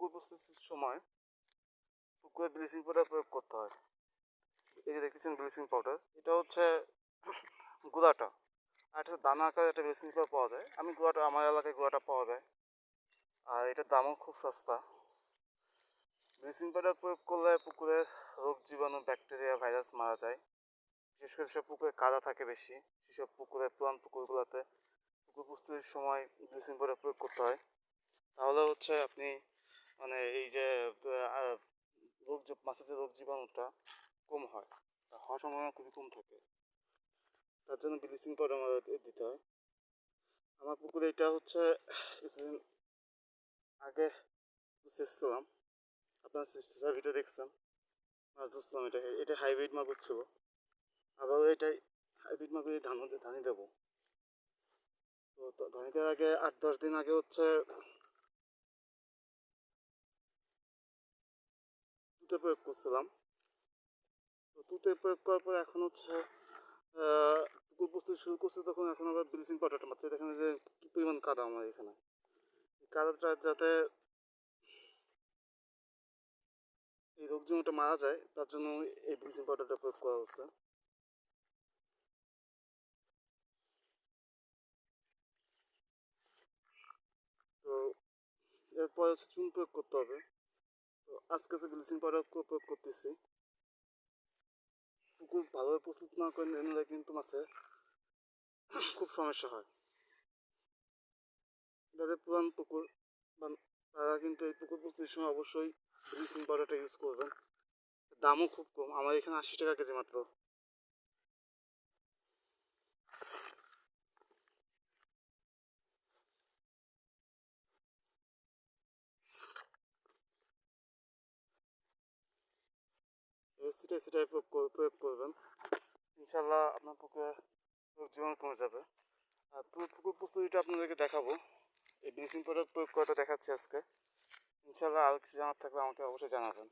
পুকুর প্রস্তুতির সময় পুকুরে ব্লিচিং পাউডার প্রয়োগ করতে হয়। এই যে দেখতেছেন ব্লিচিং পাউডার, এটা হচ্ছে গুঁড়াটা। আর এটা দানা আকারে একটা ব্লিচিং পাউডার পাওয়া যায়। আমি গুঁড়াটা, আমার এলাকায় গুঁড়াটা পাওয়া যায়। আর এটার দামও খুব সস্তা। ব্লিচিং পাউডার প্রয়োগ করলে পুকুরে রোগ জীবাণু, ব্যাকটেরিয়া, ভাইরাস মারা যায়। বিশেষ করে যেসব পুকুরে কাদা থাকে বেশি, সেসব পুকুরে, পুরান পুকুরগুলোতে পুকুর প্রস্তুতির সময় ব্লিচিং পাউডার প্রয়োগ করতে হয়। তাহলে হচ্ছে আপনি মানে এই যে রোগ মাছের যে রোগ জীবাণুটা কম হয় হওয়ার সম্ভাবনা খুবই কম থাকে। তার জন্য ব্লিচিং পাউডার দিতে হয়। আমার পুকুরে এটা হচ্ছে, কিছুদিন আগে চেয়েছিলাম আপনার ভিডিও দেখছেন, মাছ ধরছিলাম এটা এটা হাইব্রিড মাগুর ছিল। আবারও এটাই হাইব্রিড মাগুর ধান ধানি দেবো। ত- ধানি দেওয়ার আগে আট, দশ দিন আগে হচ্ছে তুতে প্রয়োগ করছিলাম। তো তুতে প্রয়োগ করার পর এখন হচ্ছে পুকুর প্রস্তুতি শুরু করছে, তখন এখন আবার ব্লিচিং পাউডারটা মারছে। দেখেন যে কি পরিমাণ কাদা আমার এখানে। কাদাটা যাতে এই রোগ জীবাণুটা মারা যায়, তার জন্য এই ব্লিচিং পাউডারটা প্রয়োগ করা হচ্ছে। তো এরপর হচ্ছে চুন প্রয়োগ করতে হবে। আজকে যে ব্লিচিং পাউডার প্রয়োগ করতেছি পুকুর ভালোভাবে প্রস্তুত না করে নিলে কিন্তু মাছে খুব সমস্যা হয়। যাদের পুরান পুকুর তারা কিন্তু এই পুকুর প্রস্তুতির সময় অবশ্যই ব্লিচিং পাউডারটা ইউজ করবেন দামও খুব কম আমার এখানে আশি টাকা কেজি মাত্র সেটাই সেটাই প্রয়োগ কর- প্রয়োগ করবেন। ইনশাল্লাহ আপনার পক্ষে জীবাণু কমে যাবে। আর পুকুর প্রস্তুতিটা আপনাদেরকে দেখাবো। এই ব্লিচিং পাউডার প্রয়োগ করাটা দেখাচ্ছি আজকে। ইনশাল্লাহ আর কিছু জানার থাকলে আমাকে অবশ্যই জানাবেন।